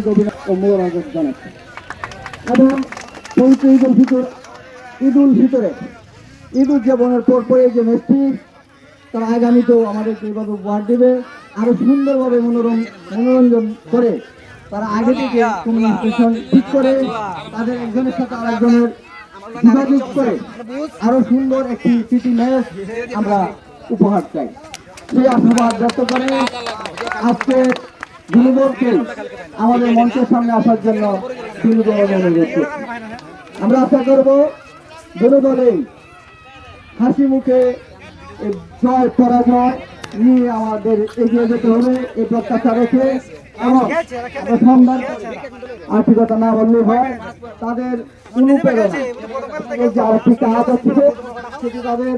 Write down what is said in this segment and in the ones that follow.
মোবারক ঈদ উল ঈদ উল ফিতরে ঈদ উদযাপনের যে ম্যাচটি তারা আগামীতেও এইভাবে উপহার দেবে আরও সুন্দরভাবে মনোরম মনোরঞ্জন করে তারা আগে থেকে কমিউনিকেশন ঠিক করে তাদের একজনের সাথে আরেকজনের যোগাযোগ করে আরও সুন্দর একটি প্রীতি ম্যাচ আমরা উপহার চাই। সেই আশাবাদ ব্যক্ত করে। আজকে যুবককে আমাদের মঞ্চের সামনে আসার জন্য বিনোদন অনুরোধ আমরা আশা করব দলেই হাসি মুখে জয়, পরাজয় নিয়ে আমাদের এগিয়ে যেতে হবে এই প্রত্যাশা রেখে এবং আর্থিকতা না বললে হয়, তাদের অনুপ্রেরণা যে আর্থিক কাজ হচ্ছে, সেটি তাদের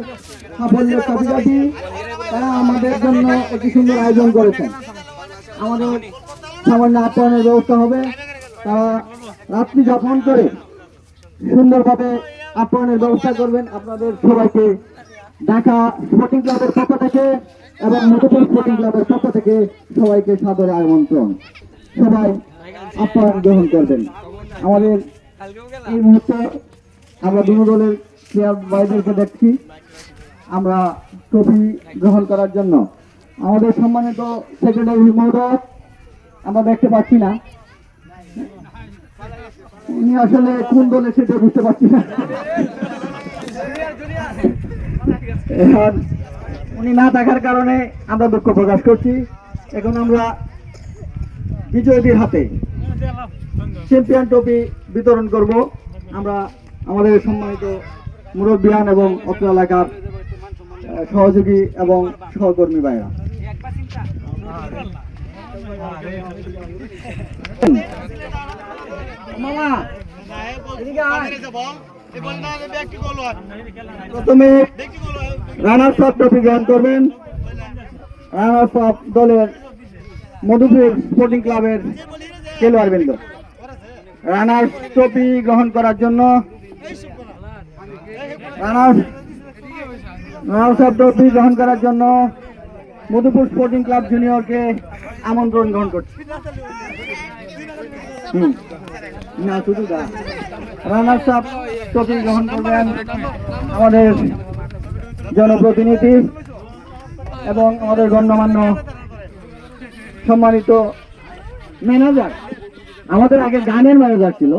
সাফল্যের তারা আমাদের জন্য একটি সুন্দর আয়োজন করেছেন। আমাদের সামান্য আপ্যায়নের ব্যবস্থা হবে। তারা রাত্রি যাপন করে সুন্দরভাবে আপ্যায়নের ব্যবস্থা করবেন। আপনাদের সবাইকে ঢাকা স্পোর্টিং ক্লাবের পক্ষ থেকে এবং মধুপুর স্পোর্টিং ক্লাবের পক্ষ থেকে সবাইকে সাদরে আমন্ত্রণ। সবাই আপ্যায়ন গ্রহণ করবেন। আমাদের এই মুহূর্তে আমরা দলের প্লেয়ার ভাইদেরকে দেখছি। আমরা ট্রফি গ্রহণ করার জন্য। আমাদের সম্মানিত সেক্রেটারি মহোদয়, আমরা দেখতে পাচ্ছি না। উনি আসলে কোন দলে সেটা বুঝতে পারছি না। এখন উনি না থাকার কারণে আমরা দুঃখ প্রকাশ করছি। এখন আমরা বিজয়ীদের হাতে চ্যাম্পিয়ন ট্রফি বিতরণ করব। আমরা আমাদের সম্মানিত মুরব্বিয়ান এবং অত্র এলাকার সহযোগী এবং সহকর্মী ভাইরা। প্রথমে রানার্স আপ ট্রফি গ্রহণ করবেন। রানার্স আপ দলের মধুপুর স্পোর্টিং ক্লাবের খেলোয়াড় বৃন্দ রানার্স ট্রফি গ্রহণ করার জন্য রানার্স রানার্স আপ ট্রফি গ্রহণ করার জন্য মধুপুর স্পোর্টিং ক্লাব জুনিয়রকে আমন্ত্রণ গ্রহণ করছি। না শুধু রানার্স ট্রফি গ্রহণ করবেন আমাদের জনপ্রতিনিধি এবং আমাদের গণ্যমান্য সম্মানিত ম্যানেজার আমাদের আগে গানের ম্যানেজার ছিল।